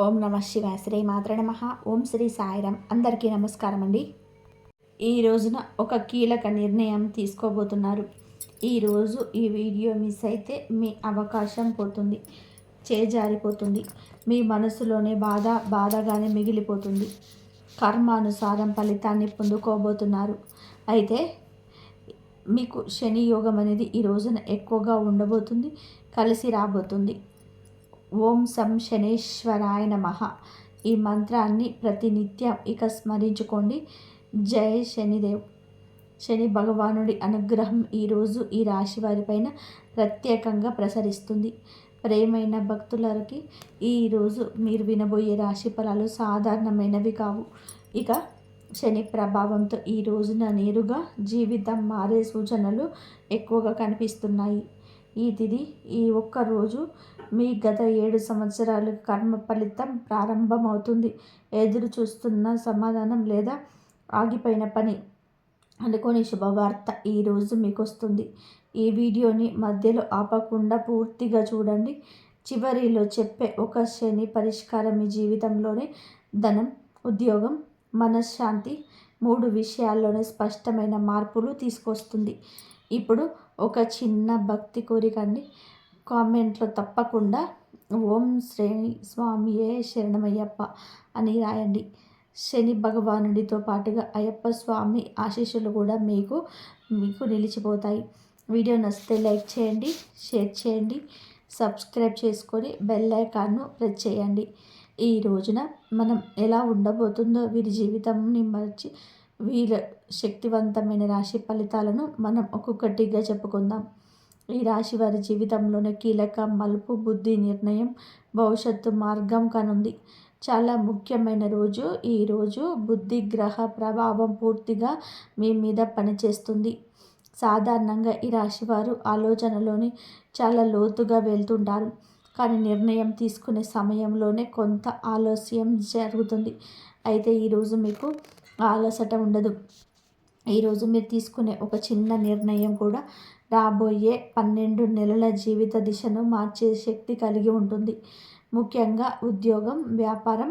ఓం నమ శివాయ శ్రీ మాత్ర నమ. ఓం శ్రీ సాయిరామ్. అందరికీ నమస్కారం అండి ఈ రోజున ఒక కీలక నిర్ణయం తీసుకోబోతున్నారు. ఈరోజు ఈ వీడియో మిస్ అయితే మీ అవకాశం పోతుంది. చేజారిపోతుంది. మీ మనసులోనే బాధ బాధగానే మిగిలిపోతుంది. కర్మానుసారం ఫలితాన్ని పొందుకోబోతున్నారు. అయితే మీకు శని యోగం అనేది ఈ రోజున ఎక్కువగా ఉండబోతుంది కలిసి రాబోతుంది. ఓం సం శనేశ్వరాయ నమ. ఈ మంత్రాన్ని ప్రతినిత్యం ఇక స్మరించుకోండి. జై శనిదేవ్. శని భగవానుడి అనుగ్రహం ఈరోజు ఈ రాశి వారిపైన ప్రత్యేకంగా ప్రసరిస్తుంది. ప్రేమైన భక్తులకి ఈరోజు మీరు వినబోయే రాశి ఫలాలు సాధారణమైనవి కావు. ఇక శని ప్రభావంతో ఈ రోజున నేరుగా జీవితం మారే సూచనలు ఎక్కువగా కనిపిస్తున్నాయి. ఈ తిది ఈ ఒక్క రోజు మీ గత ఏడు సంవత్సరాల కర్మ ఫలితం ప్రారంభమవుతుంది. ఎదురు చూస్తున్న సమాధానం లేదా ఆగిపోయిన పని అనుకోని శుభవార్త ఈరోజు మీకు వస్తుంది ఈ వీడియోని మధ్యలో ఆపకుండా పూర్తిగా చూడండి. చివరిలో చెప్పే ఒక శని పరిష్కారం మీ జీవితంలోనే ధనం ఉద్యోగం మనశ్శాంతి మూడు విషయాల్లోనే స్పష్టమైన మార్పులు తీసుకొస్తుంది. ఇప్పుడు ఒక చిన్న భక్తి కోరికండి కామెంట్లో తప్పకుండా ఓం శ్రేణి స్వామియే శరణమయ్యప్ప అని రాయండి. శని భగవానుడితో పాటుగా అయ్యప్ప స్వామి ఆశీస్సులు కూడా మీకు మీకు నిలిచిపోతాయి. వీడియో నచ్చితే లైక్ చేయండి షేర్ చేయండి సబ్స్క్రైబ్ చేసుకొని బెల్ ఐకాన్ను ప్రెస్ చేయండి. ఈ రోజున మనం ఎలా ఉండబోతుందో వీరి జీవితంని మర్చి వీళ్ళ శక్తివంతమైన రాశి ఫలితాలను మనం ఒక్కొక్కటిగా చెప్పుకుందాం. ఈ రాశి వారి జీవితంలోనే కీలక మలుపు బుద్ధి నిర్ణయం భవిష్యత్తు మార్గం కనుంది. చాలా ముఖ్యమైన రోజు. ఈరోజు బుద్ధి గ్రహ ప్రభావం పూర్తిగా మీ మీద పనిచేస్తుంది. సాధారణంగా ఈ రాశివారు ఆలోచనలోని చాలా లోతుగా వెళ్తుంటారు. కానీ నిర్ణయం తీసుకునే సమయంలోనే కొంత ఆలస్యం జరుగుతుంది. అయితే ఈరోజు మీకు ఆలసట ఉండదు. ఈరోజు మీరు తీసుకునే ఒక చిన్న నిర్ణయం కూడా రాబోయే పన్నెండు నెలల జీవిత దిశను మార్చే శక్తి కలిగి ఉంటుంది. ముఖ్యంగా ఉద్యోగం వ్యాపారం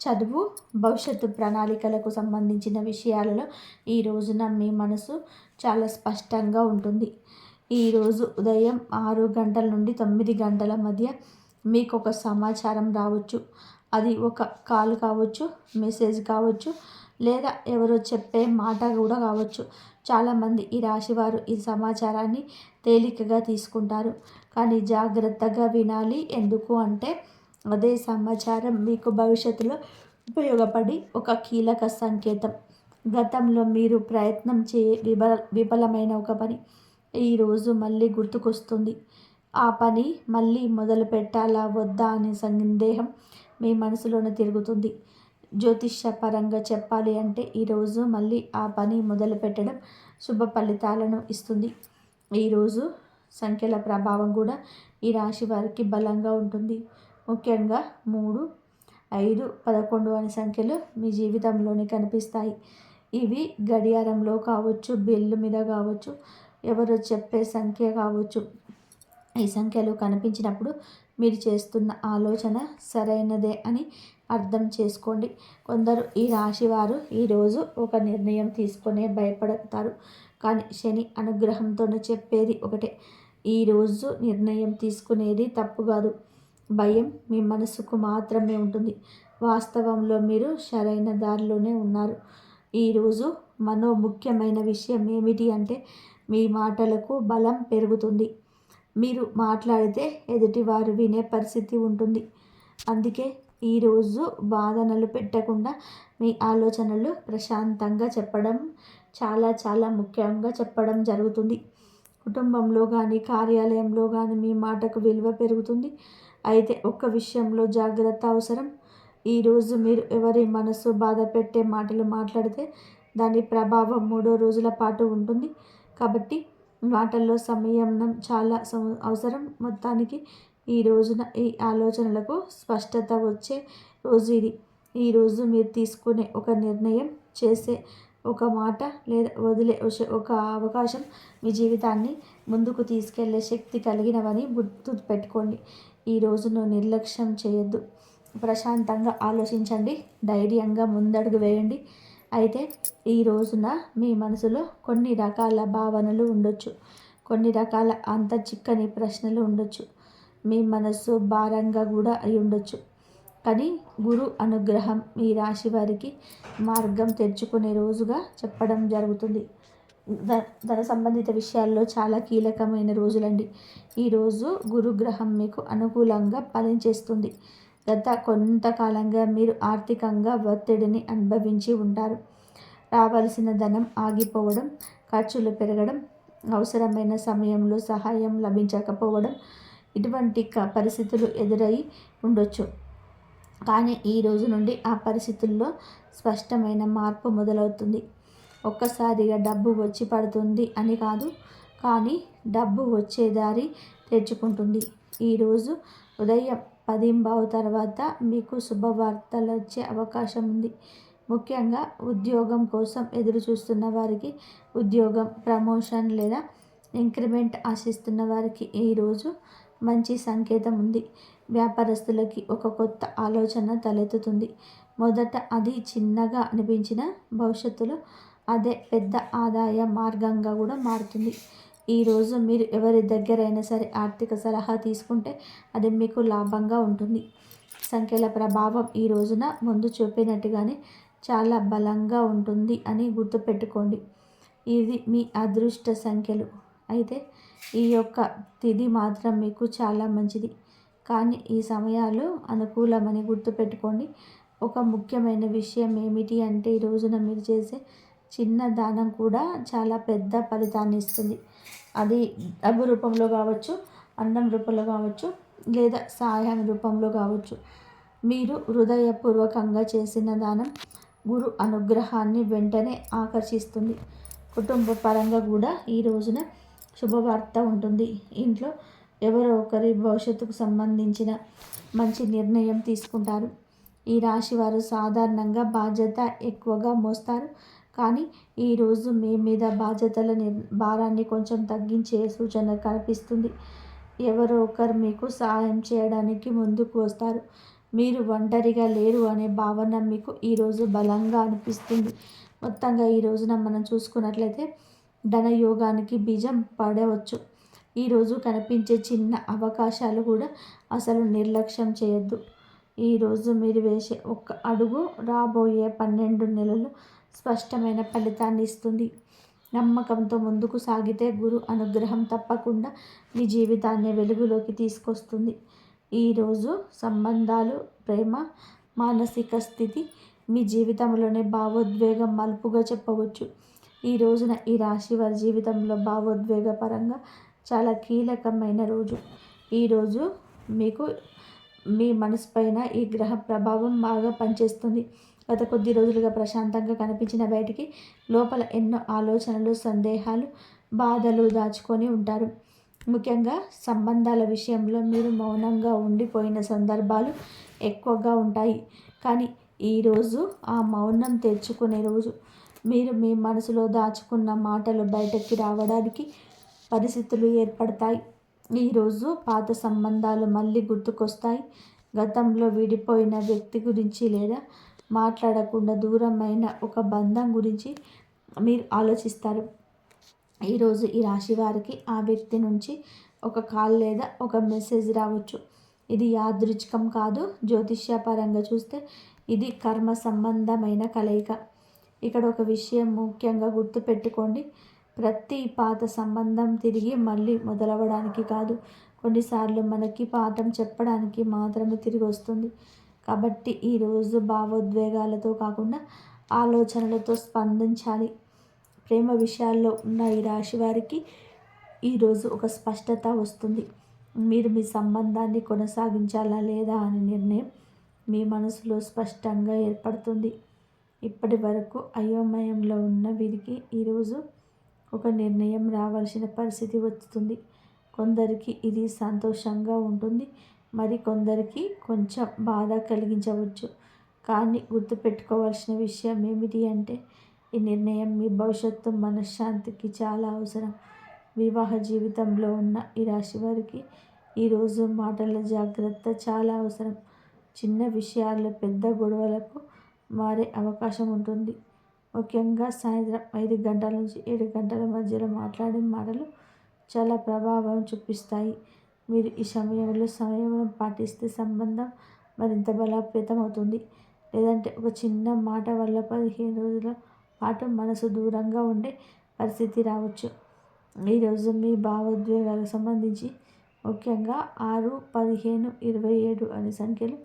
చదువు భవిష్యత్తు ప్రణాళికలకు సంబంధించిన విషయాలలో ఈ రోజున మీ మనసు చాలా స్పష్టంగా ఉంటుంది. ఈరోజు ఉదయం ఆరు గంటల నుండి తొమ్మిది గంటల మధ్య మీకు ఒక సమాచారం రావచ్చు. అది ఒక కాల్ కావచ్చు మెసేజ్ కావచ్చు లేదా ఎవరో చెప్పే మాట కూడా కావచ్చు. చాలామంది ఈ రాశివారు ఈ సమాచారాన్ని తేలికగా తీసుకుంటారు. కానీ జాగ్రత్తగా వినాలి. ఎందుకు అంటే అదే సమాచారం మీకు భవిష్యత్తులో ఉపయోగపడి ఒక కీలక సంకేతం. గతంలో మీరు ప్రయత్నం చే విఫల విఫలమైన ఒక పని ఈరోజు మళ్ళీ గుర్తుకొస్తుంది. ఆ పని మళ్ళీ మొదలు పెట్టాలా వద్దా? అనే సందేహం మీ మనసులోనే తిరుగుతుంది. జ్యోతిష్యపరంగా చెప్పాలి అంటే ఈరోజు మళ్ళీ ఆ పని మొదలు పెట్టడం శుభ ఫలితాలను ఇస్తుంది. ఈరోజు సంఖ్యల ప్రభావం కూడా ఈ రాశి వారికి బలంగా ఉంటుంది. ముఖ్యంగా మూడు ఐదు పదకొండు అనే సంఖ్యలు మీ జీవితంలోనే కనిపిస్తాయి. ఇవి గడియారంలో కావచ్చు బెల్లు మీద కావచ్చు ఎవరో చెప్పే సంఖ్య కావచ్చు. ఈ సంఖ్యలు కనిపించినప్పుడు మీరు చేస్తున్న ఆలోచన సరైనదే అని అర్థం చేసుకోండి. కొందరు ఈ రాశివారు ఈరోజు ఒక నిర్ణయం తీసుకునే భయపడతారు. కానీ శని అనుగ్రహంతోనే చెప్పేది ఒకటే. ఈరోజు నిర్ణయం తీసుకునేది తప్పు కాదు. భయం మీ మనసుకు మాత్రమే ఉంటుంది. వాస్తవంలో మీరు సరైన దారిలోనే ఉన్నారు. ఈరోజు మనో ముఖ్యమైన విషయం ఏమిటి అంటే మీ మాటలకు బలం పెరుగుతుంది. మీరు మాట్లాడితే ఎదుటివారు వినే పరిస్థితి ఉంటుంది. అందుకే ఈరోజు బాధనలు పెట్టకుండా మీ ఆలోచనలు ప్రశాంతంగా చెప్పడం చాలా చాలా ముఖ్యంగా చెప్పడం జరుగుతుంది. కుటుంబంలో కానీ కార్యాలయంలో కానీ మీ మాటకు విలువ పెరుగుతుంది. అయితే ఒక్క విషయంలో జాగ్రత్త అవసరం. ఈరోజు మీరు ఎవరి మనసు బాధ పెట్టే మాటలు మాట్లాడితే దాని ప్రభావం మూడో రోజుల పాటు ఉంటుంది. కాబట్టి మాటల్లో సంయమనం చాలా అవసరం. మొత్తానికి ఈ రోజున ఈ ఆలోచనలకు స్పష్టత వచ్చే రోజు ఇది. ఈరోజు మీరు తీసుకునే ఒక నిర్ణయం చేసే ఒక మాట లేదా వదిలే ఒక అవకాశం మీ జీవితాన్ని ముందుకు తీసుకెళ్ళే శక్తి కలిగినవని గుర్తు పెట్టుకోండి. ఈ రోజును నిర్లక్ష్యం చేయొద్దు. ప్రశాంతంగా ఆలోచించండి. ధైర్యంగా ముందడుగు వేయండి. అయితే ఈ రోజున మీ మనసులో కొన్ని రకాల భావనలు ఉండొచ్చు. కొన్ని రకాల అంత చిక్కని ప్రశ్నలు ఉండొచ్చు. మీ మనస్సు భారంగా కూడా అయి ఉండొచ్చు. కానీ గురు అనుగ్రహం మీ రాశి వారికి మార్గం తెరుచుకునే రోజుగా చెప్పడం జరుగుతుంది. ధన సంబంధిత విషయాల్లో చాలా కీలకమైన రోజులండి. ఈరోజు గురుగ్రహం మీకు అనుకూలంగా పనిచేస్తుంది. గత కొంతకాలంగా మీరు ఆర్థికంగా ఒత్తిడిని అనుభవించి ఉంటారు. రావాల్సిన ధనం ఆగిపోవడం ఖర్చులు పెరగడం అవసరమైన సమయంలో సహాయం లభించకపోవడం ఇటువంటి పరిస్థితులు ఎదురై ఉండొచ్చు. కానీ ఈ రోజు నుండి ఆ పరిస్థితుల్లో స్పష్టమైన మార్పు మొదలవుతుంది. ఒక్కసారిగా డబ్బు వచ్చి పడుతుంది అని కాదు కానీ డబ్బు వచ్చే దారి తెచ్చుకుంటుంది ఈరోజు ఉదయం పదింబావు తర్వాత మీకు శుభవార్తలు వచ్చే అవకాశం ఉంది ముఖ్యంగా ఉద్యోగం కోసం ఎదురు చూస్తున్న వారికి ఉద్యోగం ప్రమోషన్ లేదా ఇంక్రిమెంట్ ఆశిస్తున్న వారికి ఈరోజు మంచి సంకేతం ఉంది. వ్యాపారస్తులకి ఒక కొత్త ఆలోచన తలెత్తుతుంది. మొదట అది చిన్నగా అనిపించిన భవిష్యత్తులో అదే పెద్ద ఆదాయ మార్గంగా కూడా మారుతుంది. ఈరోజు మీరు ఎవరి దగ్గరైనా సరే ఆర్థిక సలహా తీసుకుంటే అది మీకు లాభంగా ఉంటుంది. సంఖ్యల ప్రభావం ఈ రోజున ముందు చూపినట్టుగానే చాలా బలంగా ఉంటుంది అని గుర్తుపెట్టుకోండి. ఇది మీ అదృష్ట సంఖ్యలు. అయితే ఈ యొక్క తిథి మాత్రం మీకు చాలా మంచిది. కానీ ఈ సమయాలు అనుకూలమని గుర్తుపెట్టుకోండి. ఒక ముఖ్యమైన విషయం ఏమిటి అంటే ఈ రోజున మీరు చేసే చిన్న దానం కూడా చాలా పెద్ద ఫలితాన్ని ఇస్తుంది. అది డబ్బు రూపంలో కావచ్చు అన్నం రూపంలో కావచ్చు లేదా సహాయం రూపంలో కావచ్చు. మీరు హృదయపూర్వకంగా చేసిన దానం గురు అనుగ్రహాన్ని వెంటనే ఆకర్షిస్తుంది. కుటుంబ పరంగా కూడా ఈ రోజున శుభవార్త ఉంటుంది. ఇంట్లో ఎవరో ఒకరి భవిష్యత్తుకు సంబంధించిన మంచి నిర్ణయం తీసుకుంటారు. ఈ రాశి వారు సాధారణంగా బాధ్యత ఎక్కువగా మోస్తారు. కానీ ఈరోజు మీ మీద బాధ్యతల భారాన్ని కొంచెం తగ్గించే సూచన కనిపిస్తుంది. ఎవరో ఒకరు మీకు సహాయం చేయడానికి ముందుకు వస్తారు. మీరు ఒంటరిగా లేరు అనే భావన మీకు ఈరోజు బలంగా అనిపిస్తుంది. మొత్తంగా ఈ రోజున మనం చూసుకున్నట్లయితే ధనయోగానికి బీజం పడవచ్చు. ఈరోజు కనిపించే చిన్న అవకాశాలు కూడా అసలు నిర్లక్ష్యం చేయొద్దు. ఈరోజు మీరు వేసే ఒక్క అడుగు రాబోయే పన్నెండు నెలలు స్పష్టమైన ఫలితాన్ని ఇస్తుంది. నమ్మకంతో ముందుకు సాగితే గురు అనుగ్రహం తప్పకుండా మీ జీవితాన్ని వెలుగులోకి తీసుకొస్తుంది. ఈరోజు సంబంధాలు ప్రేమ మానసిక స్థితి మీ జీవితంలోనే భావోద్వేగం మలుపుగా చెప్పవచ్చు. ఈ రోజున ఈ రాశి వారి జీవితంలో భావోద్వేగ పరంగా చాలా కీలకమైన రోజు. ఈరోజు మీకు మీ మనసు పైన ఈ గ్రహ ప్రభావం బాగా పనిచేస్తుంది. గత కొద్ది రోజులుగా ప్రశాంతంగా కనిపించిన బయటికి లోపల ఎన్నో ఆలోచనలు సందేహాలు బాధలు దాచుకొని ఉంటారు. ముఖ్యంగా సంబంధాల విషయంలో మీరు మౌనంగా ఉండిపోయిన సందర్భాలు ఎక్కువగా ఉంటాయి. కానీ ఈరోజు ఆ మౌనం తెచ్చుకునే రోజు. మీరు మీ మనసులో దాచుకున్న మాటలు బయటకి రావడానికి పరిస్థితులు ఏర్పడతాయి. ఈరోజు పాత సంబంధాలు మళ్ళీ గుర్తుకొస్తాయి. గతంలో విడిపోయిన వ్యక్తి గురించి లేదా మాట్లాడకుండా దూరమైన ఒక బంధం గురించి మీరు ఆలోచిస్తారు. ఈరోజు ఈ రాశి వారికి ఆ వ్యక్తి నుంచి ఒక కాల్ లేదా ఒక మెసేజ్ రావచ్చు. ఇది యాదృచ్ఛికం కాదు. జ్యోతిష్యపరంగా చూస్తే ఇది కర్మ సంబంధమైన కలయిక. ఇక్కడ ఒక విషయం ముఖ్యంగా గుర్తుపెట్టుకోండి. ప్రతి పాత సంబంధం తిరిగి మళ్ళీ మొదలవడానికి కాదు. కొన్నిసార్లు మనకి పాఠం చెప్పడానికి మాత్రమే తిరిగి వస్తుంది. కాబట్టి ఈరోజు భావోద్వేగాలతో కాకుండా ఆలోచనలతో స్పందించాలి. ప్రేమ విషయాల్లో ఉన్న ఈ రాశి వారికి ఈరోజు ఒక స్పష్టత వస్తుంది. మీరు మీ సంబంధాన్ని కొనసాగించాలా లేదా అనే నిర్ణయం మీ మనసులో స్పష్టంగా ఏర్పడుతుంది. ఇప్పటి వరకు అయోమయంలో ఉన్న వీరికి ఈరోజు ఒక నిర్ణయం రావాల్సిన పరిస్థితి వస్తుంది. కొందరికి ఇది సంతోషంగా ఉంటుంది. మరి కొందరికి కొంచెం బాధ కలిగించవచ్చు. కానీ గుర్తుపెట్టుకోవాల్సిన విషయం ఏమిటి అంటే ఈ నిర్ణయం మీ భవిష్యత్తు మనశ్శాంతికి చాలా అవసరం. వివాహ జీవితంలో ఉన్న ఈ రాశి వారికి ఈరోజు మాటల జాగ్రత్త చాలా అవసరం. చిన్న విషయాల్లో పెద్ద గొడవలకు మారే అవకాశం ఉంటుంది. ముఖ్యంగా సాయంత్రం ఐదు గంటల నుంచి ఏడు గంటల మధ్యలో మాట్లాడే మాటలు చాలా ప్రభావం చూపిస్తాయి. మీరు ఈ సమయంలో సమయం పాటిస్తే సంబంధం మరింత బలోపేతం అవుతుంది లేదంటే ఒక చిన్న మాట వల్ల పదిహేను రోజుల పాటు మనసు దూరంగా ఉండే పరిస్థితి రావచ్చు. ఈరోజు మీ భావోద్వేగాలకు సంబంధించి ముఖ్యంగా ఆరు పదిహేను ఇరవై ఏడు అనే సంఖ్యలు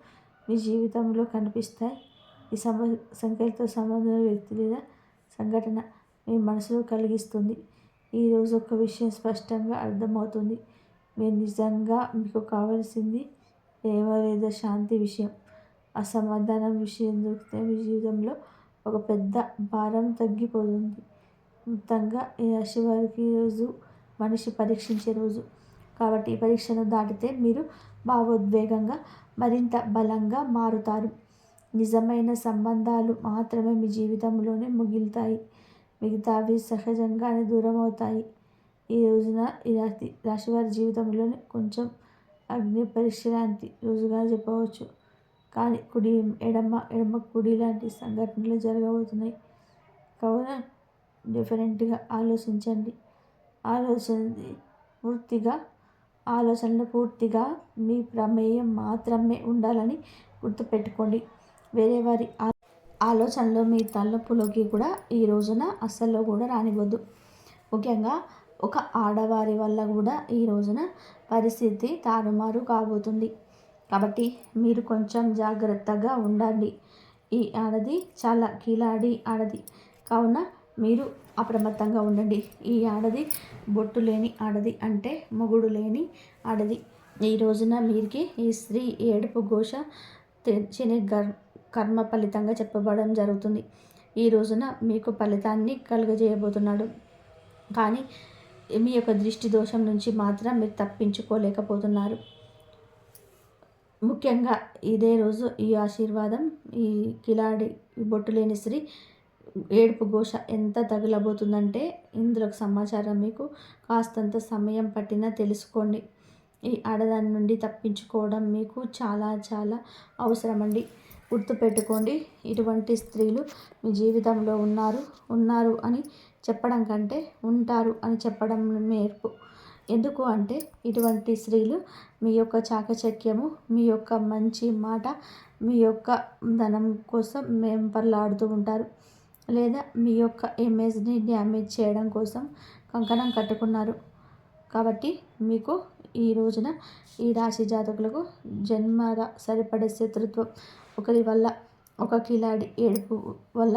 మీ జీవితంలో కనిపిస్తాయి. ఈ సమ సంఖ్యలతో సంబంధం వ్యక్తి లేదా సంఘటన మీ మనసులో కలిగిస్తుంది. ఈరోజు ఒక విషయం స్పష్టంగా అర్థమవుతుంది. మీరు నిజంగా మీకు కావాల్సింది ప్రేమ లేదా శాంతి విషయం. అసమాధానం విషయం దొరికితే మీ జీవితంలో ఒక పెద్ద భారం తగ్గిపోతుంది. మొత్తంగా ఈ రాశి వారికి ఈరోజు మనిషి పరీక్షించే రోజు. కాబట్టి ఈ పరీక్షను దాటితే మీరు భావోద్వేగంగా మరింత బలంగా మారుతారు. నిజమైన సంబంధాలు మాత్రమే మీ జీవితంలోనే ముగిలుతాయి. మిగతావి సహజంగానే దూరం అవుతాయి ఈ రోజున ఈ రాశి రాశివారి జీవితంలోనే కొంచెం అగ్ని పరీక్ష లాంటి రోజుగా చెప్పవచ్చు. కానీ కుడి ఎడమ ఎడమ కుడి లాంటి సంఘటనలు జరగబోతున్నాయి. కావున డిఫరెంట్గా ఆలోచించండి. ఆలోచన పూర్తిగా ఆలోచనలు పూర్తిగా మీ ప్రమేయం మాత్రమే ఉండాలని గుర్తుపెట్టుకోండి. వేరే వారి ఆలోచనలు మీ తలనొప్పులోకి కూడా ఈ రోజున అస్సలు కూడా రానివ్వద్దు. ముఖ్యంగా ఒక ఆడవారి వల్ల కూడా ఈ రోజున పరిస్థితి తారుమారు కాబోతుంది. కాబట్టి మీరు కొంచెం జాగ్రత్తగా ఉండండి. ఈ ఆడది చాలా కీలాడి ఆడది. కావున మీరు అప్రమత్తంగా ఉండండి. ఈ ఆడది బొట్టు లేని ఆడది అంటే మొగుడు లేని ఆడది. ఈ రోజున మీరికి ఈ స్త్రీ ఏడుపు ఘోష శని గర్ కర్మ ఫలితంగా చెప్పబడడం జరుగుతుంది. ఈ రోజున మీకు ఫలితాన్ని కలుగజేయబోతున్నాడు. కానీ మీ యొక్క దృష్టి దోషం నుంచి మాత్రం మీరు తప్పించుకోలేకపోతున్నారు. ముఖ్యంగా ఇదే రోజు ఈ ఆశీర్వాదం ఈ కిలాడి బొట్టు లేని స్త్రీ ఏడుపు ఘోష ఎంత తగలబోతుందంటే ఇందులో సమాచారం మీకు కాస్తంత సమయం పట్టినా తెలుసుకోండి. ఈ ఆడదాని నుండి తప్పించుకోవడం మీకు చాలా చాలా అవసరమండి. గుర్తుపెట్టుకోండి ఇటువంటి స్త్రీలు మీ జీవితంలో ఉన్నారు ఉన్నారు అని చెప్పడం కంటే ఉంటారు అని చెప్పడం నేర్పు. ఎందుకు అంటే ఇటువంటి స్త్రీలు మీ యొక్క చాకచక్యము మీ యొక్క మంచి మాట మీ యొక్క ధనం కోసం మేము పర్లాడుతూ ఉంటారు. లేదా మీ యొక్క ఇమేజ్ని డ్యామేజ్ చేయడం కోసం కంకణం కట్టుకున్నారు. కాబట్టి మీకు ఈ రోజున ఈ రాశి జాతకులకు జన్మద సరిపడే శత్రుత్వం ఒకరి వల్ల ఒక కిలాడి ఏడుపు వల్ల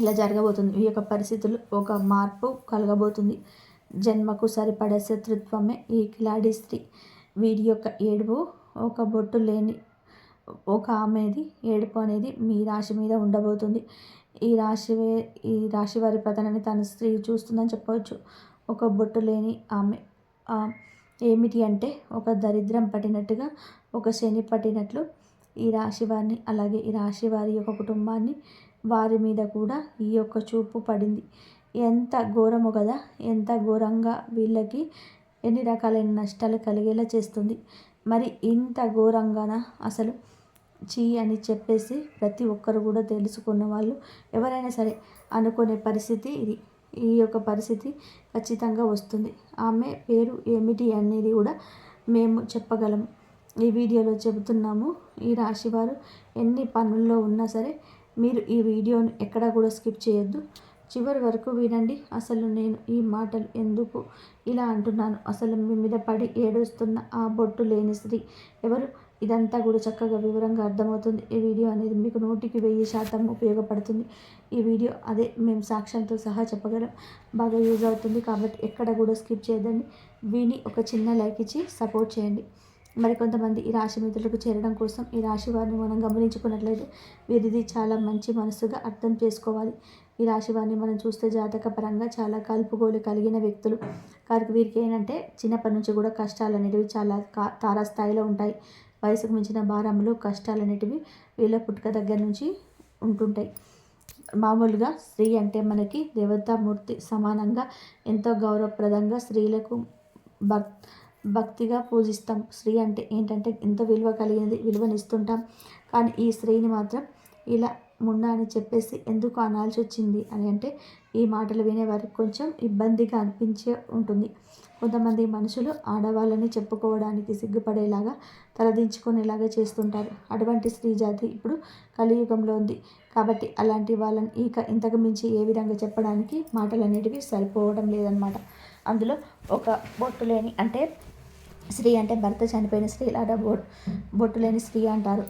ఇలా జరగబోతుంది. ఈ యొక్క పరిస్థితులు ఒక మార్పు కలగబోతుంది. జన్మకు సరిపడే శత్రుత్వమే ఈ కిలాడి స్త్రీ. వీరి యొక్క ఏడుపు ఒక బొట్టు లేని ఒక ఆమెది ఏడుపు అనేది మీ రాశి మీద ఉండబోతుంది. ఈ రాశి ఈ రాశి వారి పతనాన్ని తన స్త్రీ చూస్తుందని చెప్పవచ్చు. ఒక బొట్టు లేని ఆమె ఏమిటి అంటే ఒక దరిద్రం పట్టినట్టుగా ఒక శని పట్టినట్లు ఈ రాశి వారిని అలాగే ఈ రాశి వారి యొక్క కుటుంబాన్ని వారి మీద కూడా ఈ యొక్క చూపు పడింది. ఎంత ఘోరము కదా ఎంత ఘోరంగా వీళ్ళకి ఎన్ని రకాలైన నష్టాలు కలిగేలా చేస్తుంది. మరి ఇంత ఘోరంగాన అసలు? చీ అని చెప్పేసి ప్రతి ఒక్కరు కూడా తెలుసుకున్న వాళ్ళు ఎవరైనా సరే అనుకునే పరిస్థితి ఇది. ఈ యొక్క పరిస్థితి ఖచ్చితంగా వస్తుంది. ఆమె పేరు ఏమిటి అనేది కూడా మేము చెప్పగలము ఈ వీడియోలో చెబుతున్నాము. ఈ రాశివారు ఎన్ని పనుల్లో ఉన్నా సరే మీరు ఈ వీడియోను ఎక్కడా కూడా స్కిప్ చేయొద్దు. చివరి వరకు వినండి. అసలు నేను ఈ మాటలు ఎందుకు ఇలా అంటున్నాను? అసలు మీ మీద పడి ఏడుస్తున్న ఆ బొట్టు లేని స్త్రీ ఎవరు? ఇదంతా కూడా చక్కగా వివరంగా అర్థమవుతుంది. ఈ వీడియో అనేది మీకు నూటికి వెయ్యి శాతం ఉపయోగపడుతుంది. ఈ వీడియో అదే మేము సాక్ష్యంతో సహా చెప్పగలం. బాగా యూజ్ అవుతుంది కాబట్టి ఎక్కడ కూడా స్కిప్ చేయదండి విని ఒక చిన్న లైక్ ఇచ్చి సపోర్ట్ చేయండి. మరికొంతమంది ఈ రాశి మిత్రులకు చేరడం కోసం ఈ రాశి వారిని మనం గమనించుకున్నట్లయితే వీరిది చాలా మంచి మనసుగా అర్థం చేసుకోవాలి. ఈ రాశి వారిని మనం చూస్తే జాతక పరంగా చాలా కలుపుగోలు కలిగిన వ్యక్తులు. కారికి వీరికి ఏంటంటే చిన్నప్పటి నుంచి కూడా కష్టాలు అనేటివి చాలా తారాస్థాయిలో ఉంటాయి. వయసుకు మించిన భారములు కష్టాలు అనేటివి వీళ్ళ పుట్టుక దగ్గర నుంచి ఉంటుంటాయి. మామూలుగా స్త్రీ అంటే మనకి దేవతామూర్తి సమానంగా ఎంతో గౌరవప్రదంగా స్త్రీలకు భర్త భక్తిగా పూజిస్తాం. స్త్రీ అంటే ఏంటంటే ఎంతో విలువ కలిగినది విలువనిస్తుంటాం. కానీ ఈ స్త్రీని మాత్రం ఇలా ముండా అని చెప్పేసి ఎందుకు అనాల్సి వచ్చింది అని అంటే ఈ మాటలు వినే వారికి కొంచెం ఇబ్బందిగా అనిపించే ఉంటుంది. కొంతమంది మనుషులు ఆడవాళ్ళని చెప్పుకోవడానికి సిగ్గుపడేలాగా తలదించుకునేలాగా చేస్తుంటారు. అటువంటి స్త్రీ జాతి ఇప్పుడు కలియుగంలో ఉంది. కాబట్టి అలాంటి వాళ్ళని ఇక ఇంతకు మించి ఏ విధంగా చెప్పడానికి మాటలు అనేటివి సరిపోవడం లేదనమాట అందులో ఒక బొట్టు లేని అంటే స్త్రీ అంటే భర్త చనిపోయిన స్త్రీ స్త్రీలాగా బొట్ బొట్టు లేని స్త్రీ అంటారు.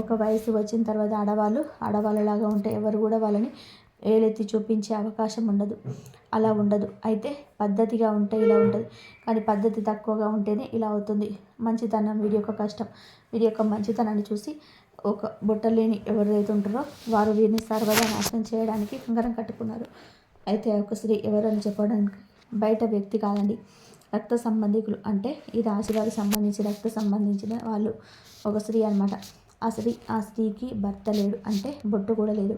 ఒక వయసు వచ్చిన తర్వాత ఆడవాళ్ళు ఆడవాళ్ళలాగా ఉంటే ఎవరు కూడా వాళ్ళని ఏలెత్తి చూపించే అవకాశం ఉండదు. అలా ఉండదు. అయితే పద్ధతిగా ఉంటే ఇలా ఉంటుంది. కానీ పద్ధతి తక్కువగా ఉంటేనే ఇలా అవుతుంది. మంచితనం వీరి యొక్క కష్టం వీరి యొక్క మంచితనాన్ని చూసి ఒక బుట్టలేని ఎవరైతే ఉంటారో వారు వీరిని సర్వదా నాశనం చేయడానికి కంగరం కట్టుకున్నారు. అయితే ఒక స్త్రీ ఎవరని చెప్పడానికి బయట వ్యక్తి కాదండి. రక్త సంబంధికులు అంటే ఈ రాశి వారికి సంబంధించి రక్త సంబంధించిన వాళ్ళు ఒక స్త్రీ అనమాట ఆ స్త్రీ ఆ స్త్రీకి భర్త లేడు అంటే బొట్టు కూడా లేదు.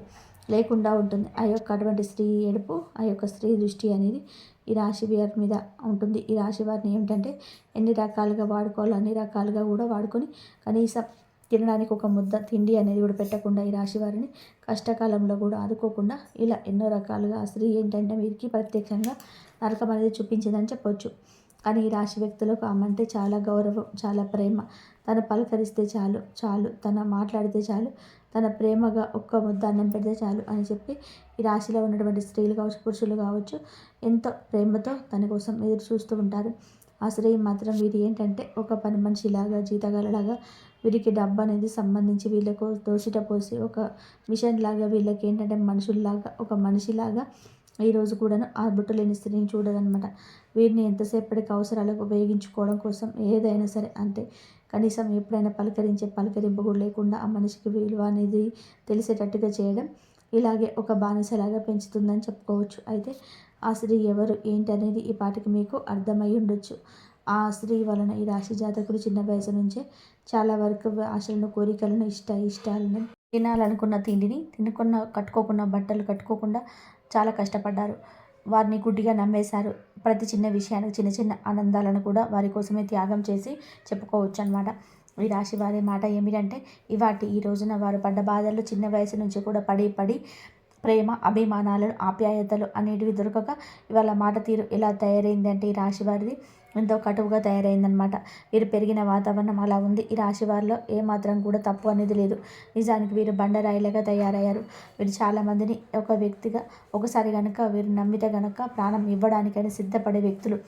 లేకుండా ఉంటుంది. ఆ యొక్క అటువంటి స్త్రీ ఏడుపు ఆ యొక్క స్త్రీ దృష్టి అనేది ఈ రాశి వారి మీద ఉంటుంది. ఈ రాశి వారిని ఏమిటంటే ఎన్ని రకాలుగా వాడుకోవాలో అన్ని రకాలుగా కూడా వాడుకొని కనీసం తినడానికి ఒక ముద్ద తిండి అనేది కూడా పెట్టకుండా ఈ రాశి వారిని కష్టకాలంలో కూడా ఆదుకోకుండా ఇలా ఎన్నో రకాలుగా ఆ స్త్రీ ఏంటంటే వీరికి ప్రత్యేకంగా నరకం అనేది చూపించిందని చెప్పొచ్చు. కానీ ఈ రాశి వ్యక్తులకు ఆమె అంటే చాలా గౌరవం చాలా ప్రేమ. తను పలకరిస్తే చాలు చాలు. తన మాట్లాడితే చాలు. తన ప్రేమగా ఒక్క ముద్ద అన్నం పెడితే చాలు అని చెప్పి ఈ రాశిలో ఉన్నటువంటి స్త్రీలు కావచ్చు పురుషులు కావచ్చు ఎంతో ప్రేమతో తన కోసం ఎదురు చూస్తూ ఉంటారు. ఆ స్త్రీ మాత్రం వీరి ఏంటంటే ఒక పని మనిషిలాగా జీతగాలలాగా వీరికి డబ్బు అనేది సంబంధించి వీళ్ళకు దోసిట పోసి ఒక మిషన్ లాగా వీళ్ళకి ఏంటంటే మనుషుల్లాగా ఒక మనిషిలాగా ఈరోజు కూడాను ఆ లేని స్త్రీని చూడదనమాట వీరిని ఎంతసేపటికి అవసరాలకు ఉపయోగించుకోవడం కోసం ఏదైనా సరే అంతే. కనీసం ఎప్పుడైనా పలకరించే పలకరింపు కూడా లేకుండా ఆ మనిషికి విలువ అనేది తెలిసేటట్టుగా చేయడం ఇలాగే ఒక బానిసలాగా పెంచుతుందని చెప్పుకోవచ్చు. అయితే ఆ స్త్రీ ఎవరు ఏంటి అనేది ఈ పాటికి మీకు అర్థమై ఉండొచ్చు. ఆ స్త్రీ వలన ఈ రాశి జాతకులు చిన్న వయసు నుంచే చాలా వరకు ఆశలను కోరికలను ఇష్ట ఇష్టాలను తినాలనుకున్న తిండిని తినకున్న కట్టుకోకుండా బట్టలు కట్టుకోకుండా చాలా కష్టపడ్డారు. వారిని గుడ్డిగా నమ్మేశారు. ప్రతి చిన్న విషయానికి చిన్న చిన్న ఆనందాలను కూడా వారి కోసమే త్యాగం చేసి చెప్పుకోవచ్చు అనమాట ఈ రాశి వారి మాట ఏమిటంటే ఇవాటి ఈ రోజున వారు పడ్డ బాధలు చిన్న వయసు నుంచి కూడా పడి పడి ప్రేమ అభిమానాలు ఆప్యాయతలు అనేటివి దొరకక ఇవాళ మాట తీరు ఎలా తయారైందంటే ఈ రాశి వారిది. ఎంతో కటువుగా తయారైందనమాట వీరు పెరిగిన వాతావరణం అలా ఉంది. ఈ రాశి వారిలో ఏమాత్రం కూడా తప్పు అనేది లేదు. నిజానికి వీరు బండరాయిలుగా తయారయ్యారు. వీరు చాలామందిని ఒక వ్యక్తిగా ఒకసారి కనుక వీరు నమ్మితే గనక ప్రాణం ఇవ్వడానికైనా సిద్ధపడే వ్యక్తులు.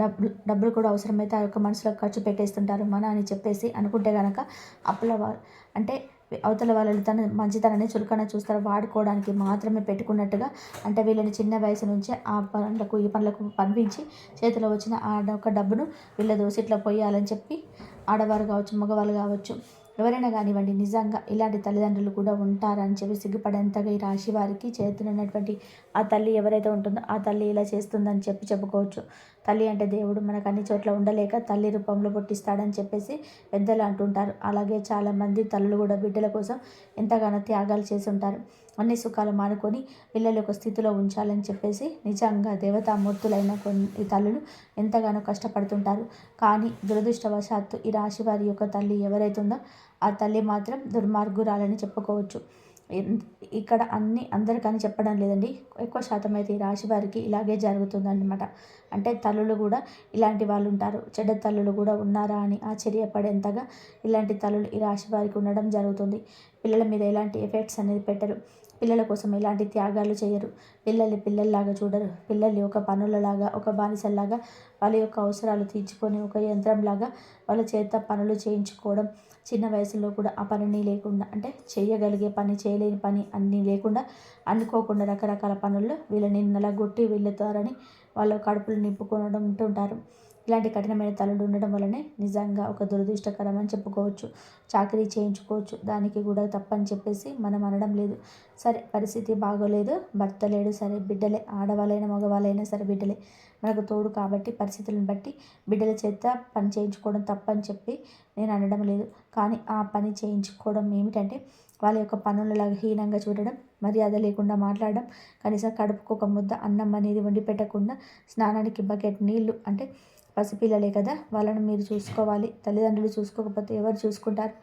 డబ్బులు డబ్బులు కూడా అవసరమైతే ఆ యొక్క మనసులో ఖర్చు పెట్టేస్తుంటారు. మన అని చెప్పేసి అనుకుంటే కనుక అప్పుల అంటే అవతల వాళ్ళు తన మంచితనాన్ని చులకన చూస్తారు. వాడుకోవడానికి మాత్రమే పెట్టుకున్నట్టుగా అంటే వీళ్ళని చిన్న వయసు నుంచే ఆ పనులకు ఈ పనులకు పంపించి చేతిలో వచ్చిన ఆ ఒక డబ్బును వీళ్ళ దోసిట్లో పోయాలని చెప్పి ఆడవారు కావచ్చు మగవాళ్ళు కావచ్చు ఎవరైనా కానివ్వండి నిజంగా ఇలాంటి తల్లిదండ్రులు కూడా ఉంటారని చెప్పి సిగ్గుపడేంతగా ఈ రాశి వారికి చేతున్నటువంటి ఆ తల్లి ఎవరైతే ఉంటుందో ఆ తల్లి ఇలా చేస్తుందని చెప్పి చెప్పుకోవచ్చు. తల్లి అంటే దేవుడు మనకు అన్ని చోట్ల ఉండలేక తల్లి రూపంలో పుట్టిస్తాడని చెప్పేసి పెద్దలు అంటుంటారు. అలాగే చాలామంది తల్లులు కూడా బిడ్డల కోసం ఎంతగానో త్యాగాలు చేసి ఉంటారు. అన్ని సుఖాలు మానుకొని పిల్లల ఒక స్థితిలో ఉంచాలని చెప్పేసి నిజంగా దేవతామూర్తులైన కొన్ని తల్లులు ఎంతగానో కష్టపడుతుంటారు. కానీ దురదృష్టవశాత్తు ఈ రాశి వారి యొక్క తల్లి ఎవరైతే ఉందో ఆ తల్లి మాత్రం దుర్మార్గురాలని చెప్పుకోవచ్చు. ఇక్కడ అన్ని అందరికని చెప్పడం లేదండి. ఎక్కువ శాతం అయితే ఈ రాశి వారికి ఇలాగే జరుగుతుందన్నమాట. అంటే తల్లులు కూడా ఇలాంటి వాళ్ళు ఉంటారు. చెడ్డ తల్లులు కూడా ఉన్నారా అని ఆశ్చర్యపడేంతగా ఇలాంటి తల్లులు ఈ రాశి వారికి ఉండడం జరుగుతుంది. పిల్లల మీద ఎలాంటి ఎఫెక్ట్స్ అనేది పెట్టరు. పిల్లల కోసం ఎలాంటి త్యాగాలు చేయరు. పిల్లల్ని పిల్లల్లాగా చూడరు. పిల్లల్ని ఒక పనులలాగా ఒక బానిసల్లాగా వాళ్ళ యొక్క అవసరాలు తీర్చుకొని ఒక యంత్రంలాగా వాళ్ళ చేత పనులు చేయించుకోవడం చిన్న వయసులో కూడా ఆ పనిని లేకుండా అంటే చేయగలిగే పని చేయలేని పని అన్నీ లేకుండా అనుకోకుండా రకరకాల పనుల్లో వీళ్ళని నలగొట్టి వెళ్తారని వాళ్ళ కడుపులు నింపుకోవడం ఉంటుంటారు. ఇలాంటి కఠినమైన తలలు ఉండడం వల్లనే నిజంగా ఒక దురదృష్టకరం అని చెప్పుకోవచ్చు. చాకరీ చేయించుకోవచ్చు. దానికి కూడా తప్పని చెప్పేసి మనం అనడం లేదు. సరే పరిస్థితి బాగోలేదు. భర్త లేడు సరే బిడ్డలే. ఆడవాళ్ళైనా మగవాళ్ళైనా సరే బిడ్డలే. మనకు తోడు కాబట్టి పరిస్థితులను బట్టి బిడ్డల చేత పని చేయించుకోవడం తప్పని చెప్పి నేను అనడం లేదు. కానీ ఆ పని చేయించుకోవడం ఏమిటంటే వాళ్ళ యొక్క పనులలాగా హీనంగా చూడడం మర్యాద లేకుండా మాట్లాడడం కనీసం కడుపుకు ఒక ముద్ద అన్నం అనేది వండి పెట్టకుండా స్నానానికి బకెట్ నీళ్ళు అంటే పసిపిల్లలే కదా వాళ్ళను మీరు చూసుకోవాలి. తల్లిదండ్రులు చూసుకోకపోతే ఎవరు చూసుకుంటారు?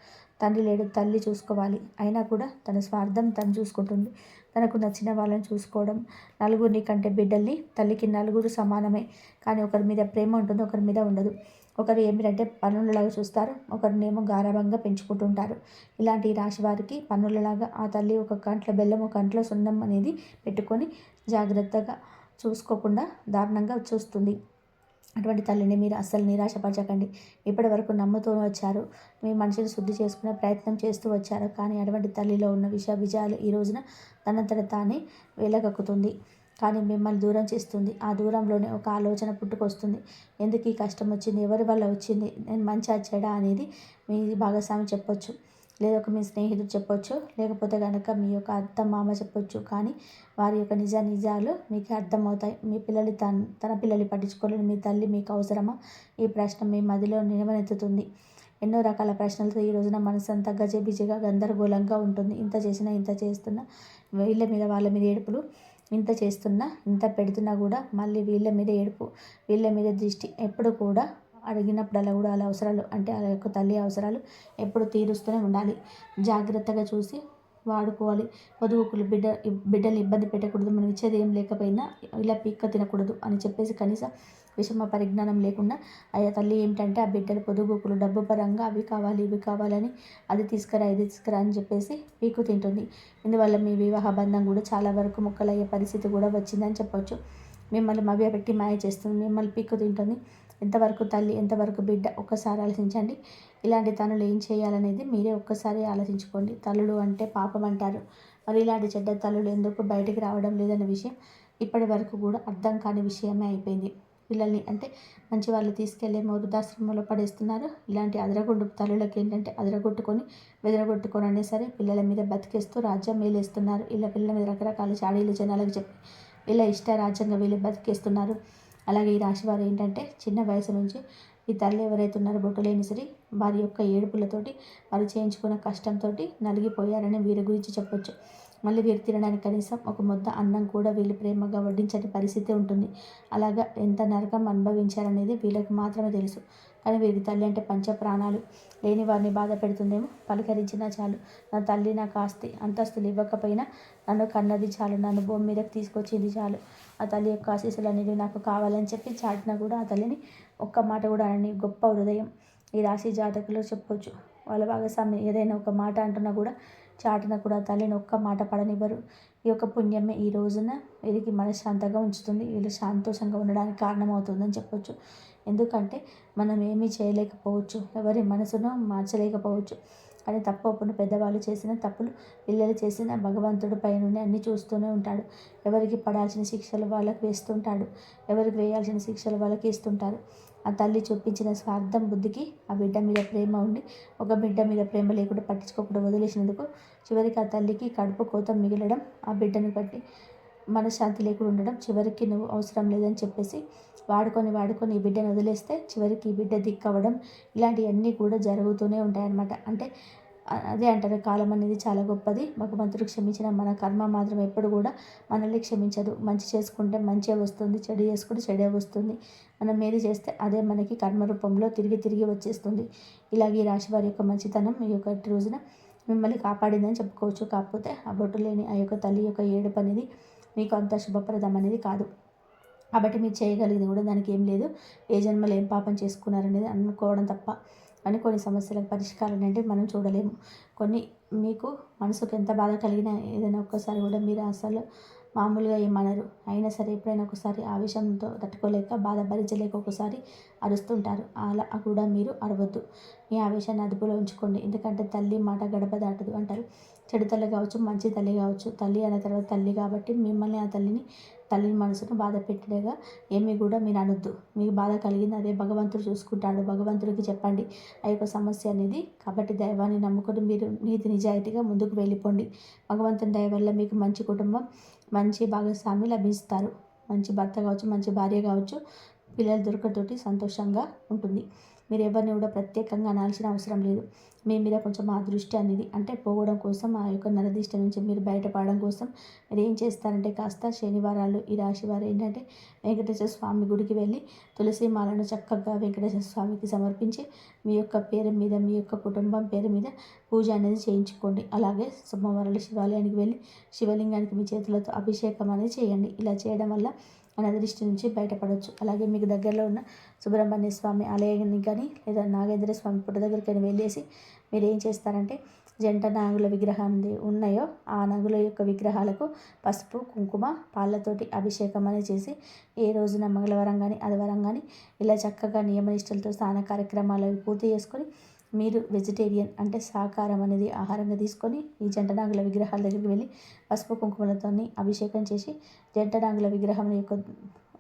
తండ్రి లేడు తల్లి చూసుకోవాలి. అయినా కూడా తన స్వార్థం తను చూసుకుంటుంది. తనకు నచ్చిన వాళ్ళని చూసుకోవడం నలుగురిని కంటే బిడ్డల్ని తల్లికి నలుగురు సమానమే. కానీ ఒకరి మీద ప్రేమ ఉంటుంది ఒకరి మీద ఉండదు. ఒకరు ఏమిటంటే పన్నులలాగా చూస్తారు ఒకరినేమో గారాభంగా పెంచుకుంటుంటారు. ఇలాంటి రాశి వారికి పన్నులలాగా ఆ తల్లి ఒక కంట్లో బెల్లం ఒక కంట్లో సున్నం అనేది పెట్టుకొని జాగ్రత్తగా చూసుకోకుండా దారుణంగా చూస్తుంది. అటువంటి తల్లిని మీరు అస్సలు నిరాశపరచకండి. ఇప్పటి వరకు నమ్ముతూ వచ్చారు. మీ మనిషిని శుద్ధి చేసుకునే ప్రయత్నం చేస్తూ వచ్చారు. కానీ అటువంటి తల్లిలో ఉన్న విష విజయాలు ఈ రోజున తనంతట తానే వేలగక్కుతుంది. కానీ మిమ్మల్ని దూరం చేస్తుంది. ఆ దూరంలోనే ఒక ఆలోచన పుట్టుకొస్తుంది. ఎందుకు ఈ కష్టం వచ్చింది? ఎవరి వల్ల వచ్చింది? నేను మంచి చెడ అనేది మీ భాగస్వామి చెప్పొచ్చు. లేదా ఒక మీ స్నేహితుడు చెప్పొచ్చు లేకపోతే కనుక మీ యొక్క అత్త మామ చెప్పొచ్చు. కానీ వారి యొక్క నిజ నిజాలు మీకు అర్థమవుతాయి. మీ పిల్లలు తన తన పిల్లలు పట్టించుకోలేని మీ తల్లి మీకు అవసరమా? ఈ ప్రశ్న మీ మదిలో నిలవనెత్తుతుంది ఎన్నో రకాల ప్రశ్నలతో ఈ రోజున మనసు అంతా గజబిజగా గందరగోళంగా ఉంటుంది. ఇంత చేసినా ఇంత చేస్తున్నా వీళ్ళ మీద వాళ్ళ మీద ఏడుపులు. ఇంత చేస్తున్నా ఇంత పెడుతున్నా కూడా మళ్ళీ వీళ్ళ మీద ఏడుపు వీళ్ళ మీద దృష్టి ఎప్పుడు కూడా అడిగినప్పుడల్లా కూడా వాళ్ళ అవసరాలు అంటే వాళ్ళ యొక్క తల్లి అవసరాలు ఎప్పుడు తీరుస్తూనే ఉండాలి. జాగ్రత్తగా చూసి వాడుకోవాలి. పొదుగుకులు బిడ్డ బిడ్డలు ఇబ్బంది పెట్టకూడదు. మనం ఇచ్చేది ఏం లేకపోయినా ఇలా పీక్క తినకూడదు అని చెప్పేసి కనీసం విషమ పరిజ్ఞానం లేకుండా అయ్యా తల్లి ఏమిటంటే ఆ బిడ్డలు పొదుగుకులు డబ్బు పరంగా అవి కావాలి ఇవి కావాలని అది తీసుకురా ఇది తీసుకురా అని చెప్పేసి పీకు తింటుంది. ఇందువల్ల మీ వివాహ బంధం కూడా చాలా వరకు ముక్కలయ్యే పరిస్థితి కూడా వచ్చిందని చెప్పవచ్చు మిమ్మల్ని మభ్య పెట్టి మాయ చేస్తుంది. మిమ్మల్ని పీక్కు తింటుంది. ఎంతవరకు తల్లి ఎంతవరకు బిడ్డ ఒక్కసారి ఆలోచించండి. ఇలాంటి తనులు ఏం చేయాలనేది మీరే ఒక్కసారి ఆలోచించుకోండి. తల్లులు అంటే పాపం అంటారు. మరి ఇలాంటి చెడ్డ తల్లులు ఎందుకు బయటికి రావడం లేదన్న విషయం ఇప్పటి వరకు కూడా అర్థం కాని విషయమే అయిపోయింది. పిల్లల్ని అంటే మంచి వాళ్ళు తీసుకెళ్ళే వృద్ధాశ్రమంలో పడేస్తున్నారు. ఇలాంటి అదరగొడ్డు తల్లులకి ఏంటంటే అదరగొట్టుకొని వెదరగొట్టుకొని అనే సరే పిల్లల మీద బతికేస్తూ రాజ్యం మేలేస్తున్నారు. ఇలా పిల్లల మీద రకరకాల చాడీలు జనాలకు చెప్పి వీళ్ళ ఇష్ట రాజ్యంగా వీళ్ళు బతికేస్తున్నారు. అలాగే ఈ రాశి వారు ఏంటంటే చిన్న వయసు నుంచి ఈ తల్లి ఎవరైతే ఉన్నారో బొట్టలేని సరి వారి యొక్క ఏడుపులతోటి వారు చేయించుకున్న కష్టంతో నలిగిపోయారని వీరి గురించి చెప్పొచ్చు. మళ్ళీ వీరు తినడానికి కనీసం ఒక ముద్ద అన్నం కూడా వీళ్ళు ప్రేమగా వడ్డించని పరిస్థితి ఉంటుంది. అలాగా ఎంత నరకం అనుభవించారనేది వీళ్ళకి మాత్రమే తెలుసు. కానీ వీరి తల్లి అంటే పంచ ప్రాణాలు. లేని వారిని బాధ పెడుతుందేమో? పలకరించినా చాలు. నా తల్లి నాకు ఆస్తి. అంతస్తులు ఇవ్వకపోయినా నన్ను కన్నది చాలు. నన్ను భూమి మీదకి తీసుకొచ్చింది చాలు. ఆ తల్లి యొక్క ఆశీస్సులు అనేవి నాకు కావాలని చెప్పి చాటినా కూడా ఆ తల్లిని ఒక్క మాట కూడా అనని గొప్ప హృదయం ఈ రాశి జాతకులు చెప్పుకోవచ్చు. వాళ్ళ భాగస్వామి ఏదైనా ఒక మాట అంటున్నా కూడా చాటున కూడా తల్లిని ఒక్క మాట పడనివ్వరు. ఈ యొక్క పుణ్యమే ఈ రోజున వీరికి మనశ్శాంతంగా ఉంచుతుంది. వీళ్ళు సంతోషంగా ఉండడానికి కారణమవుతుందని చెప్పొచ్చు. ఎందుకంటే మనం ఏమీ చేయలేకపోవచ్చు ఎవరి మనసును మార్చలేకపోవచ్చు. కానీ తప్పకుండా పెద్దవాళ్ళు చేసిన తప్పులు పిల్లలు చేసిన భగవంతుడి పైన అన్ని చూస్తూనే ఉంటాడు. ఎవరికి పడాల్సిన శిక్షలు వాళ్ళకి వేస్తుంటాడు. ఎవరికి వేయాల్సిన శిక్షలు వాళ్ళకి ఇస్తుంటారు. ఆ తల్లి చూపించిన స్వార్థం బుద్ధికి ఆ బిడ్డ మీద ప్రేమ ఉండి ఒక బిడ్డ మీద ప్రేమ లేకుండా పట్టించుకోకుండా వదిలేసినందుకు చివరికి ఆ తల్లికి కడుపు కోత మిగలడం ఆ బిడ్డను బట్టి మనశ్శాంతి లేకుండా ఉండడం చివరికి నువ్వు అవసరం లేదని చెప్పేసి వాడుకొని వాడుకొని ఈ బిడ్డను వదిలేస్తే చివరికి ఈ బిడ్డ దిక్కవడం ఇలాంటివన్నీ కూడా జరుగుతూనే ఉంటాయన్నమాట. అంటే అదే అంటారు కాలం అనేది చాలా గొప్పది. భగవంతుడు క్షమించిన మన కర్మ మాత్రం ఎప్పుడు కూడా మనల్ని క్షమించదు. మంచి చేసుకుంటే మంచిగా వస్తుంది చెడు చేసుకుంటే చెడే వస్తుంది. మనం ఏది చేస్తే అదే మనకి కర్మ రూపంలో తిరిగి తిరిగి వచ్చేస్తుంది. ఇలాగే ఈ రాశి వారి యొక్క మంచితనం ఈ యొక్క రోజున మిమ్మల్ని కాపాడిందని చెప్పుకోవచ్చు. కాకపోతే ఆ బొట్టు లేని ఆ యొక్క తల్లి యొక్క ఏడుపు అనేది మీకు అంత శుభప్రదం అనేది కాదు. కాబట్టి మీరు చేయగలిగింది కూడా దానికి ఏం లేదు. ఏ జన్మలు ఏం పాపం చేసుకున్నారనేది అనుకోవడం తప్ప అని కొన్ని సమస్యలకు పరిష్కారం అంటే మనం చూడలేము. కొన్ని మీకు మనసుకు ఎంత బాధ కలిగినా ఏదైనా ఒక్కసారి కూడా మీరు అసలు మామూలుగా ఏమనరు. అయినా సరే ఎప్పుడైనా ఒకసారి ఆవేశంతో తట్టుకోలేక బాధ భరించలేక ఒకసారి అరుస్తుంటారు. అలా కూడా మీరు అరవద్దు. మీ ఆవేశాన్ని అదుపులో ఉంచుకోండి. ఎందుకంటే తల్లి మాట గడప దాటదు అంటారు. చెడు తల్లి కావచ్చు మంచి తల్లి కావచ్చు తల్లి అనే తర్వాత తల్లి కాబట్టి మిమ్మల్ని ఆ తల్లిని తల్లి మనసును బాధ పెట్టినగా ఏమీ కూడా మీరు అనొద్దు మీకు బాధ కలిగింది అదే భగవంతుడు చూసుకుంటాడు. భగవంతుడికి చెప్పండి. ఆ యొక్క సమస్య అనేది కాబట్టి దైవాన్ని నమ్ముకొని మీరు నీతి నిజాయితీగా ముందుకు వెళ్ళిపోండి. భగవంతుని దయ వల్ల మీకు మంచి కుటుంబం మంచి భాగస్వామి లభిస్తారు. మంచి భర్త కావచ్చు మంచి భార్య కావచ్చు పిల్లలు దొరకతోటి సంతోషంగా ఉంటుంది. మీరు ఎవరిని కూడా ప్రత్యేకంగా అనాల్సిన అవసరం లేదు. మీ మీద కొంచెం ఆ దృష్టి అనేది అంటే పోవడం కోసం ఆ యొక్క నరదిష్ట నుంచి మీరు బయటపడడం కోసం మీరు ఏం చేస్తారంటే కాస్త శనివారాలు ఈ రాశి వారు ఏంటంటే వెంకటేశ్వర స్వామి గుడికి వెళ్ళి తులసి మాలను చక్కగా వెంకటేశ్వర స్వామికి సమర్పించి మీ యొక్క పేరు మీద మీ యొక్క కుటుంబం పేరు మీద పూజ అనేది చేయించుకోండి. అలాగే సోమవారాలు శివాలయానికి వెళ్ళి శివలింగానికి మీ చేతులతో అభిషేకం అనేది చేయండి. ఇలా చేయడం వల్ల మన దృష్టి నుంచి బయటపడవచ్చు అలాగే మీకు దగ్గరలో ఉన్న సుబ్రహ్మణ్య స్వామి ఆలయాన్ని కానీ లేదా నాగేంద్ర స్వామి పుట్ట దగ్గరికి వెళ్ళేసి మీరు ఏం చేస్తారంటే జంట నాగుల విగ్రహం ఉన్నాయో ఆ నగుల యొక్క విగ్రహాలకు పసుపు కుంకుమ పాలతోటి అభిషేకం అనేది చేసి ఏ రోజున మంగళవారం కానీ ఆదివారం కానీ ఇలా చక్కగా నియమనిష్టలతో స్నాన కార్యక్రమాలు పూర్తి చేసుకొని మీరు వెజిటేరియన్ అంటే శాకాహారం అనేది ఆహారంగా తీసుకొని ఈ జంటనాగుల విగ్రహాల దగ్గరికి వెళ్ళి పసుపు కుంకుమలతో అభిషేకం చేసి జంటనాగుల విగ్రహం యొక్క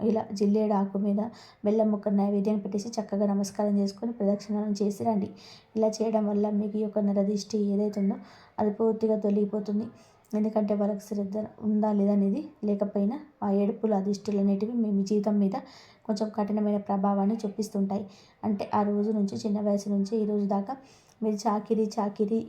ఇలా జిల్లేడు ఆకు మీద బెల్లం ముక్క నైవేద్యం పెట్టేసి చక్కగా నమస్కారం చేసుకొని ప్రదక్షిణాలను చేసి రండి. ఇలా చేయడం వల్ల మీకు యొక్క నరదిష్టి ఏదైతే ఉందో అది పూర్తిగా తొలగిపోతుంది. ఎందుకంటే వాళ్ళకి శ్రద్ధ ఉందా లేదా అనేది లేకపోయినా ఆ ఏడుపులు ఆ అనేటివి మేము జీవితం మీద కొంచెం కఠినమైన ప్రభావాన్ని చూపిస్తుంటాయి. అంటే ఆ రోజు నుంచి చిన్న వయసు నుంచి ఈ రోజు దాకా మీరు చాకిరి చాకిరి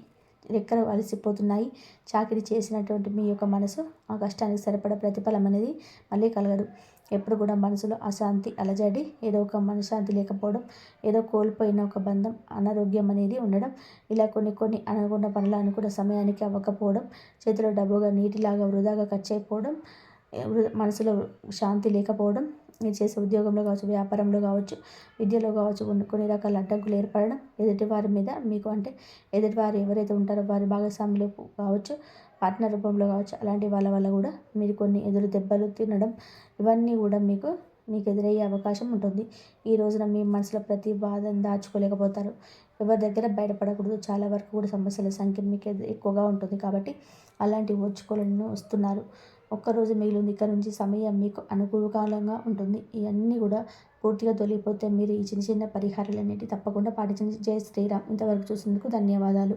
రెక్కలు అలసిపోతున్నాయి. చాకిరి చేసినటువంటి మీ యొక్క మనసు ఆ కష్టానికి సరిపడ ప్రతిఫలం అనేది మళ్ళీ కలగదు. ఎప్పుడు కూడా మనసులో అశాంతి అలజడి ఏదో ఒక మనశ్శాంతి లేకపోవడం ఏదో కోల్పోయిన ఒక బంధం అనారోగ్యం అనేది ఉండడం ఇలా కొన్ని కొన్ని అనుకున్న పనులు అనుకున్న సమయానికి అవ్వకపోవడం చేతిలో డబ్బుగా నీటిలాగా వృధాగా ఖర్చు అయిపోవడం మనసులో శాంతి లేకపోవడం మీరు చేసే ఉద్యోగంలో కావచ్చు వ్యాపారంలో కావచ్చు విద్యలో కావచ్చు కొన్ని కొన్ని రకాల అడ్డంకులు ఏర్పడడం ఎదుటివారి మీద మీకు అంటే ఎదుటివారు ఎవరైతే ఉంటారో వారి భాగస్వాములు కావచ్చు పార్ట్నర్ రూపంలో కావచ్చు అలాంటి వాళ్ళ వల్ల కూడా మీరు కొన్ని ఎదురు దెబ్బలు తినడం ఇవన్నీ కూడా మీకు మీకు ఎదురయ్యే అవకాశం ఉంటుంది. ఈ రోజున మీ మనసులో ప్రతి బాధను దాచుకోలేకపోతారు. ఎవరి దగ్గర బయటపడకూడదు. చాలా వరకు కూడా సమస్యల సంఖ్య మీకు ఎక్కువగా ఉంటుంది కాబట్టి అలాంటి ఓర్చుకోలను వస్తున్నారు. ఒక్కరోజు మిగిలింది ఇక్కడ నుంచి సమయం మీకు అనుకూలంగా ఉంటుంది. ఇవన్నీ కూడా పూర్తిగా తొలిగిపోతే మీరు ఈ చిన్న చిన్న పరిహారాలు అనేవి తప్పకుండా పాటించండి. జయ శ్రీరామ్. ఇంతవరకు చూసినందుకు ధన్యవాదాలు.